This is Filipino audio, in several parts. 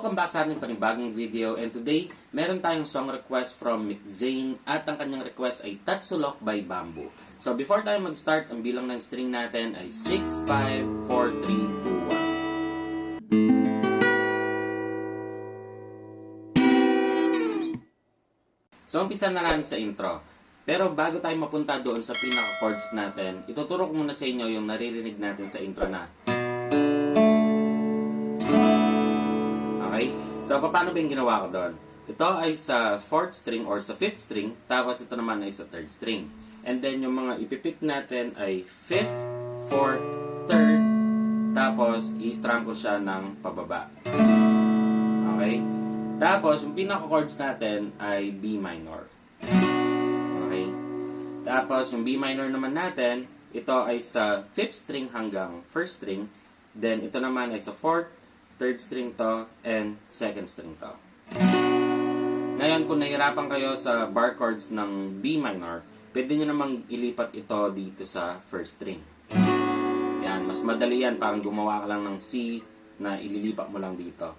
Welcome back sa ating panibagong video and today, meron tayong song request from Zane at ang kanyang request ay Tatsulok by Bamboo. So before tayo mag-start, ang bilang ng string natin ay 6, 5, 4, 3, 2, 1. So umpisa na natin sa intro. Pero bago tayo mapunta doon sa pinaka-chords natin, ituturo ko muna sa inyo yung naririnig natin sa intro na So, paano ba yung ginawa ko doon? Ito ay sa 4th string or sa 5th string, tapos ito naman ay sa 3rd string. And then, yung mga ipipick natin ay 5th, 4th, 3rd, tapos i-strum ko siya ng pababa. Okay? Tapos, yung pinaka-chords natin ay B minor. Okay? Tapos, yung B minor naman natin, ito ay sa 5th string hanggang 1st string. Then, ito naman ay sa 4th, third string to, and second string to. Ngayon, kung nahirapan kayo sa bar chords ng B minor, pwede nyo namang ilipat ito dito sa first string. Yan, mas madali yan, parang gumawa ka lang ng C na ililipat mo lang dito.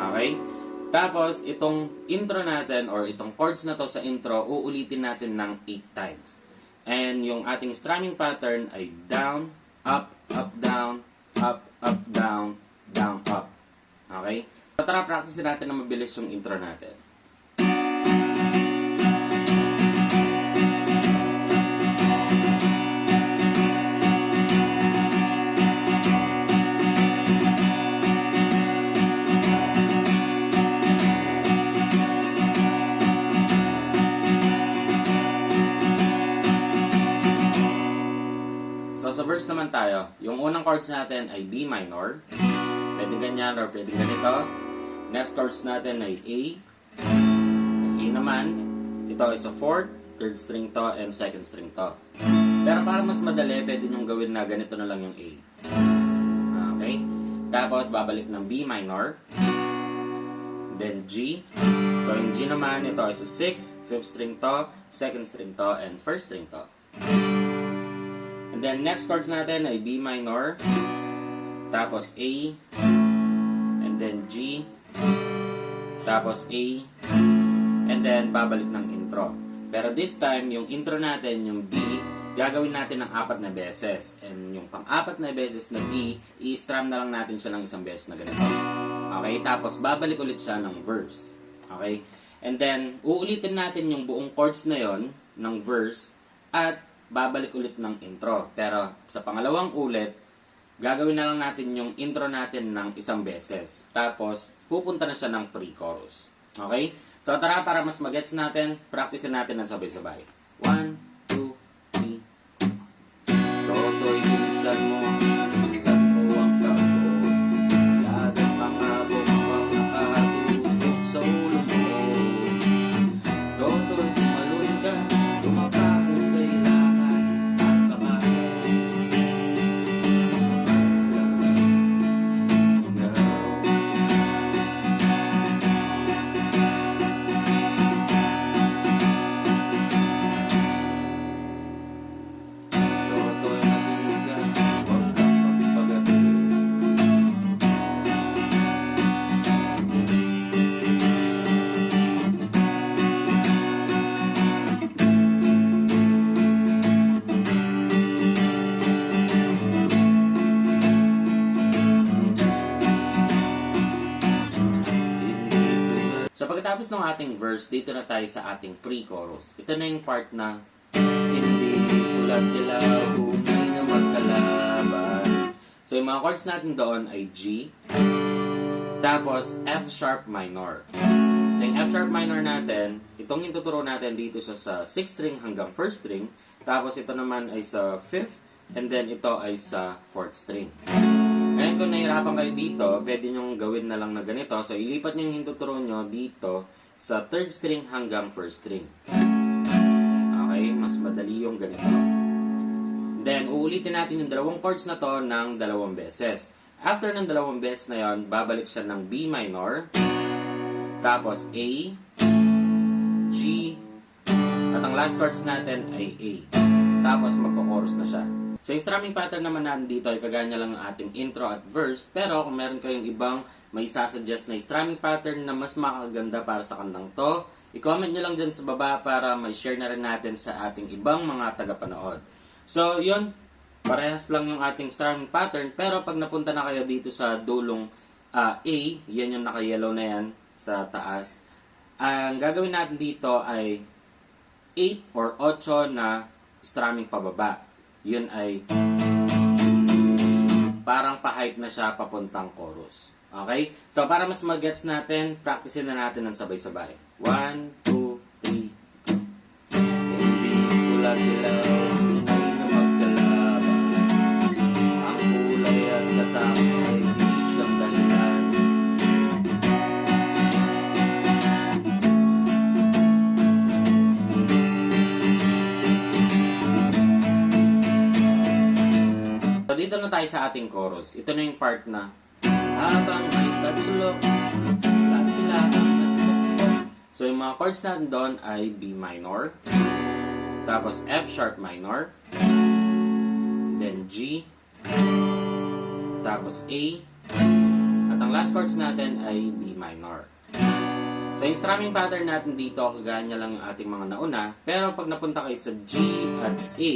Okay? Tapos, itong intro natin or itong chords na to sa intro, uulitin natin ng 8 times. And yung ating strumming pattern ay down, up, up, down, up, up, down, down, up. Okay? So, tara, practice natin na mabilis yung intro natin. So, naman tayo, yung unang chords natin ay B minor. Pwede ganyan or pwede ganito. Next chords natin ay A. A naman, ito ay sa 4th, third string to, and second string to. Pero para mas madali, pwede nyong gawin na ganito na lang yung A. Okay? Tapos, babalik ng B minor. Then G. So, yung G naman, ito ay sa 6th, 5th string to, second string to, and first string to. And then next chords natin ay B minor, tapos A, and then G, tapos A, and then babalik ng intro. Pero this time, yung intro natin, yung B, gagawin natin ng apat na beses. And yung pang-apat na beses na B, i-strum na lang natin siya ng isang beses na ganito. Okay? Tapos babalik ulit siya ng verse. Okay? And then, uulitin natin yung buong chords na yon ng verse at babalik ulit ng intro. Pero sa pangalawang ulit, gagawin na lang natin yung intro natin ng isang beses. Tapos, pupunta na siya ng pre-chorus. Okay? So tara, para mas magets natin, practicein natin ng sabay-sabay. One, two, three. Toto'y bilisan mo, pagkatapos ng ating verse, dito na tayo sa ating pre-chorus. Ito na yung part na Hindi ulat nila tunay na magkalaban. So yung mga chords natin doon ay G, tapos F sharp minor. So yung F sharp minor natin, itong intuturo natin dito sa, sa 6th string hanggang 1st string, tapos ito naman ay sa 5th, and then ito ay sa 4th string. Ngayon kung nahirapan kayo dito, pwede nyong gawin na lang na ganito. So, ilipat nyo yung hintuturo nyo dito sa 3rd string hanggang 1st string. Okay? Mas madali yung ganito. Then, uulitin natin yung dalawang chords na to ng dalawang beses. After ng dalawang beses na yon, babalik siya ng B minor, tapos A, G, at ang last chords natin ay A. Tapos magko-chorus na siya. So yung strumming pattern naman natin dito ay kagaya lang ng ating intro at verse. Pero kung meron kayong ibang may sasuggest na strumming pattern na mas makaganda para sa kantang to, i-comment nyo lang dyan sa baba para may share na rin natin sa ating ibang mga tagapanood. So yun, parehas lang yung ating strumming pattern. Pero pag napunta na kayo dito sa dulong ah, A, yan yung naka-yellow na yan sa taas. Ang gagawin natin dito ay 8 or 8 na strumming pababa. Yun ay parang pa-hype na siya papuntang chorus. Okay? So, para mas mag-gets natin, practicein na natin ng sabay-sabay. 1, 2, 3, go. Hindi pula dilaw, na tayo sa ating chorus. Ito na yung part na habang may tatsulok, lahat sila. So, yung mga chords natin doon ay B minor, tapos F sharp minor, then G, tapos A, at ang last chords natin ay B minor. So, yung strumming pattern natin dito, kagaya niya lang yung ating mga nauna, pero pag napunta kayo sa G at A,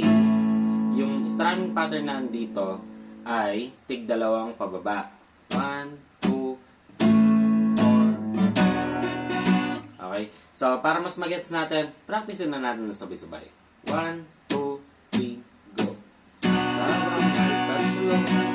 yung strumming pattern natin dito ay tig dalawang pababa. 1, 2, 4. Okay? So, para mas magets natin, practice na natin na sabay-sabay. 1, 2, 3, go. Sarang ay tatsulong.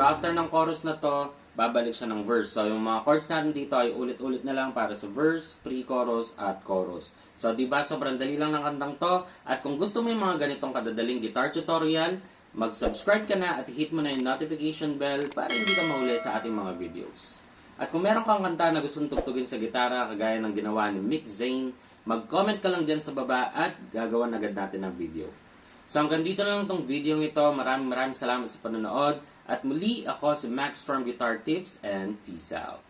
So after ng chorus na to, babalik siya ng verse. So yung mga chords natin dito ay ulit-ulit na lang para sa verse, pre-chorus, at chorus. So di ba sobrang dali lang ng kantang to? At kung gusto mo yung mga ganitong kadadaling guitar tutorial, mag-subscribe ka na at hit mo na yung notification bell para hindi ka mahuli sa ating mga videos. At kung meron kang kanta na gustong tugtugin sa gitara kagaya ng ginawa ni Mick Zane, mag-comment ka lang dyan sa baba at gagawan agad natin ng video. So hanggang dito na lang tong video ito. Maraming maraming salamat sa panonood. At muli ako si Max from Guitar Tips and peace out.